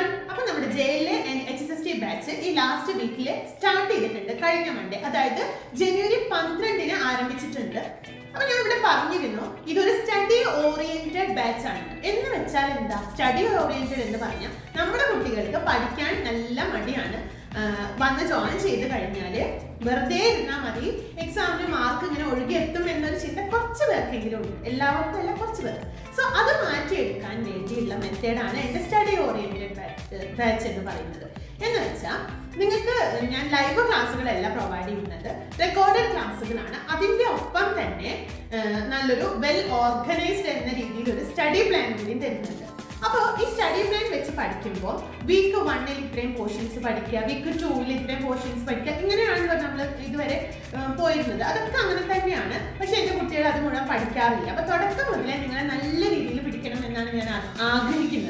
One അപ്പൊ നമ്മുടെ J L H S S T batch ഈ ലാസ്റ്റ് വീക്കിൽ സ്റ്റാർട്ട് ചെയ്തിട്ടുണ്ട് കഴിഞ്ഞ മൺഡേ അതായത് ജനുവരി പന്ത്രണ്ടിന് ആരംഭിച്ചിട്ടുണ്ട്. അപ്പൊ ഞാൻ ഇവിടെ പറഞ്ഞിരുന്നു ഇതൊരു സ്റ്റഡി ഓറിയന്റഡ് ബാച്ച് ആണ്. എന്ന് വെച്ചാൽ എന്താ? സ്റ്റഡി ഓറിയന്റഡ് എന്ന് പറഞ്ഞാൽ നമ്മുടെ കുട്ടികൾക്ക് പഠിക്കാൻ നല്ല മടിയാണ്. വന്ന് ജോയിൻ ചെയ്ത് കഴിഞ്ഞാൽ വെറുതെ ഇരുന്നാൽ മതി. എക്സാമിന് മാർക്ക് ഇങ്ങനെ ഒഴുകി എത്തും എന്നൊരു ചിന്ത കുറച്ച് പേർക്കെങ്കിലും ഉണ്ട്. എല്ലാവർക്കും അല്ല കുറച്ച് പേർക്ക്. സോ അത് മാറ്റിയെടുക്കാൻ വേണ്ടിയുള്ള മെത്തേഡാണ് എന്റെ സ്റ്റഡി ഓറിയന്റഡ് ബാച്ച് എന്ന് പറയുന്നത് എന്ന് വെച്ചാൽ നിങ്ങൾക്ക് ഞാൻ ലൈവ് ക്ലാസ്സുകളല്ല പ്രൊവൈഡ് ചെയ്യുന്നത് റെക്കോർഡഡ് ക്ലാസ്സുകളാണ്. അതിന്റെ ഒപ്പം തന്നെ നല്ലൊരു വെൽ ഓർഗനൈസ്ഡ് എന്ന രീതിയിൽ ഒരു സ്റ്റഡി പ്ലാൻ കൂടി തരുന്നുണ്ട്. അപ്പോൾ ഈ സ്റ്റഡി പ്ലാൻ വെച്ച് പഠിക്കുമ്പോൾ വീക്ക് വണ്ണിൽ ഇത്രയും പോർഷൻസ് പഠിക്കുക വീക്ക് ടൂവിൽ ഇത്രയും പോർഷൻസ് പഠിക്കുക ഇങ്ങനെയാണല്ലോ നമ്മൾ ഇതുവരെ പോയിരുന്നത്. അതൊക്കെ അങ്ങനെ തന്നെയാണ്. പക്ഷെ എന്റെ കുട്ടികൾ അത് മുഴുവൻ പഠിക്കാറില്ല. അപ്പോൾ തുടക്കം മുതലേ നിങ്ങളെ നല്ല രീതിയിൽ പിടിക്കണം എന്നാണ് ഞാൻ ആഗ്രഹിക്കുന്നത്.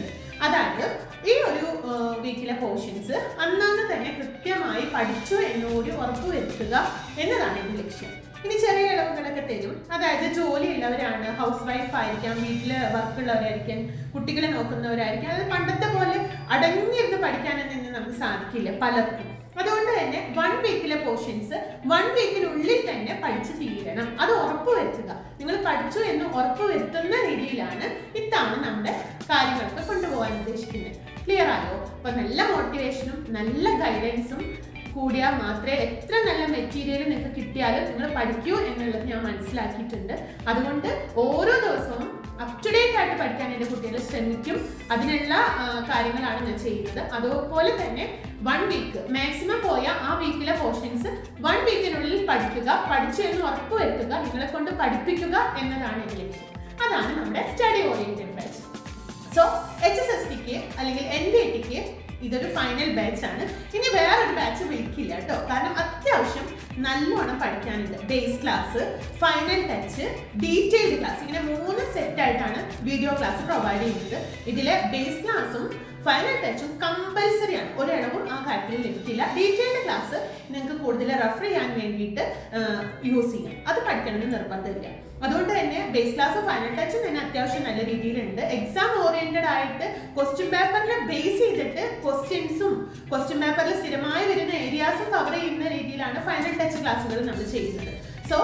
വീക്കിലെ പോർഷൻസ് അന്നാന്ന് തന്നെ കൃത്യമായി പഠിച്ചു എന്നുകൂടി ഉറപ്പുവരുത്തുക എന്നതാണ് എന്റെ ലക്ഷ്യം. ഇനി ചെറിയ ഇളവുകളൊക്കെ തരും. അതായത് ജോലിയുള്ളവരാണ് ഹൗസ് വൈഫ് ആയിരിക്കാം വീട്ടിൽ വർക്ക് വർക്കുള്ളവരായിരിക്കാം കുട്ടികളെ നോക്കുന്നവരായിരിക്കാം. അത് പണ്ടത്തെ പോലെ അടങ്ങിയിരുന്ന് പഠിക്കാനൊന്നും നമുക്ക് സാധിക്കില്ല പലർക്കും. അതുകൊണ്ട് തന്നെ വൺ വീക്കിലെ പോർഷൻസ് വൺ വീക്കിനുള്ളിൽ തന്നെ പഠിച്ചു തീരണം. അത് ഉറപ്പുവരുത്തുക നിങ്ങൾ പഠിച്ചു എന്ന് ഉറപ്പുവരുത്തുന്ന രീതിയിലാണ് ഇത്തവണ നമ്മുടെ കാര്യങ്ങളൊക്കെ കൊണ്ടുപോകാൻ ഉദ്ദേശിക്കുന്നത്. ക്ലിയർ ആയോ? അപ്പൊ നല്ല മോട്ടിവേഷനും നല്ല ഗൈഡൻസും കൂടിയാൽ മാത്രമേ എത്ര നല്ല മെറ്റീരിയൽ നിങ്ങൾക്ക് കിട്ടിയാലും നിങ്ങൾ പഠിക്കൂ എന്നുള്ളത് ഞാൻ മനസ്സിലാക്കിയിട്ടുണ്ട്. അതുകൊണ്ട് ഓരോ ദിവസവും അപ് ടു ഡേറ്റ് ആയിട്ട് പഠിക്കാൻ എന്റെ കുട്ടികൾ ശ്രമിക്കും. അതിനുള്ള കാര്യങ്ങളാണ് ഞാൻ ചെയ്യുന്നത്. അതുപോലെ തന്നെ വൺ വീക്ക് മാക്സിമം പോയ ആ വീക്കിലെ പോർഷൻസ് വൺ വീക്കിനുള്ളിൽ പഠിക്കുക പഠിച്ചു എന്ന് ഉറപ്പ് വരുത്തുക നിങ്ങളെ കൊണ്ട് പഠിപ്പിക്കുക എന്നതാണ് എന്റെ ലക്ഷ്യം. അതാണ് നമ്മുടെ study oriented batch so H S S tick അല്ലെങ്കിൽ എൻ ഡി ടിക്ക് ഇതൊരു ഫൈനൽ ബാച്ച് ആണ്. ഇനി വേറൊരു ബാച്ച് വിളിക്കില്ല കേട്ടോ കാരണം അത്യാവശ്യം നല്ലോണം പഠിക്കാനുണ്ട്. Base class final touch detailed class ഇങ്ങനെ മൂന്ന് സെറ്റായിട്ടാണ് വീഡിയോ ക്ലാസ് പ്രൊവൈഡ് ചെയ്യുന്നത്. ഇതിലെ ബേസ് ക്ലാസ്സും ഫൈനൽ ടച്ചും കമ്പൽസറി ആണ്. ഒരിടവും ആ കാര്യത്തിൽ ലഭിക്കില്ല. ഡീറ്റെയിൽഡ് ക്ലാസ് നിങ്ങൾക്ക് കൂടുതൽ റെഫർ ചെയ്യാൻ വേണ്ടിയിട്ട് യൂസ് ചെയ്യാം. അത് പഠിക്കണമെന്ന് നിർബന്ധമില്ല. അതുകൊണ്ട് തന്നെ ബേസ് ക്ലാസ് ഫൈനൽ ടച്ച് തന്നെ അത്യാവശ്യം നല്ല രീതിയിലുണ്ട്. എക്സാം ഓറിയന്റഡ് ആയിട്ട് ക്വസ്റ്റ്യൻ പേപ്പറിനെ ബേസ് ചെയ്തിട്ട് ക്വസ്റ്റ്യൻസും ക്വസ്റ്റ്യൻ പേപ്പറിൽ സ്ഥിരമായി വരുന്ന ഏരിയാസും കവർ ചെയ്യുന്ന രീതിയിലാണ് ഫൈനൽ ടച്ച് ക്ലാസ്സുകൾ നമ്മൾ ചെയ്യുന്നത്. സോ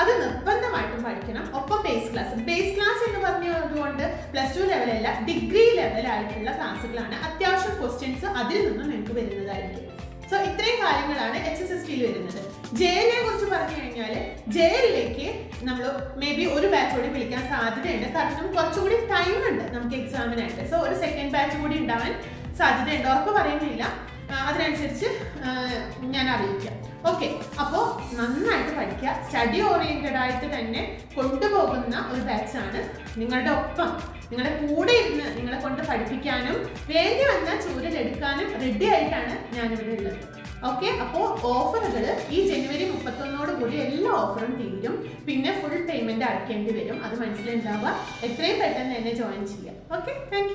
അത് നിർബന്ധമായിട്ടും പഠിക്കണം. ഒപ്പം ബേസ് ക്ലാസ് ബേസ് ക്ലാസ് എന്ന് പറഞ്ഞതുകൊണ്ട് പ്ലസ് ടു ലെവലല്ല ഡിഗ്രി ലെവലായിട്ടുള്ള ക്ലാസ്സുകളാണ് അത്യാവശ്യം ക്വസ്റ്റ്യൻസ് അതിൽ നിന്നും നിങ്ങൾക്ക് വരുന്നതായിരിക്കും. സോ ഇത്രയും കാര്യങ്ങളാണ് എച്ച് എസ് എസ് ടിയിൽ വരുന്നത്. ജെ ജയിലിനെ കുറിച്ച് പറഞ്ഞു കഴിഞ്ഞാൽ ജയിലിലേക്ക് നമ്മൾ മേ ബി ഒരു ബാച്ച് കൂടി വിളിക്കാൻ സാധ്യതയുണ്ട്. കാരണം നമുക്ക് കുറച്ചുകൂടി ടൈം ഉണ്ട് നമുക്ക് എക്സാമിനായിട്ട് സോ ഒരു സെക്കൻഡ് ബാച്ച് കൂടി ഉണ്ടാവാൻ സാധ്യതയുണ്ട്. ഉറപ്പ് പറയുന്നില്ല. അതിനനുസരിച്ച് ഞാൻ അറിയിക്കാം. ഓക്കെ അപ്പോൾ നന്നായിട്ട് പഠിക്കുക. സ്റ്റഡി ഓറിയന്റഡ് ആയിട്ട് തന്നെ കൊണ്ടുപോകുന്ന ഒരു ബാച്ചാണ് നിങ്ങളുടെ ഒപ്പം. നിങ്ങളുടെ കൂടെ ഇരുന്ന് നിങ്ങളെ കൊണ്ട് പഠിപ്പിക്കാനും വേണ്ടി വന്ന ചൂരലെടുക്കാനും റെഡി ആയിട്ടാണ് ഞാനിവിടെ ഉള്ളത്. ഓക്കെ അപ്പോൾ ഓഫറുകൾ ഈ ജനുവരി മുപ്പത്തൊന്നോട് കൂടി എല്ലാ ഓഫറും തീരും. പിന്നെ ഫുൾ പേയ്മെന്റ് അടയ്ക്കേണ്ടി വരും. അത് മനസ്സിലുണ്ടാവുക എത്രയും പെട്ടെന്ന് തന്നെ ജോയിൻ ചെയ്യാം. Okay thank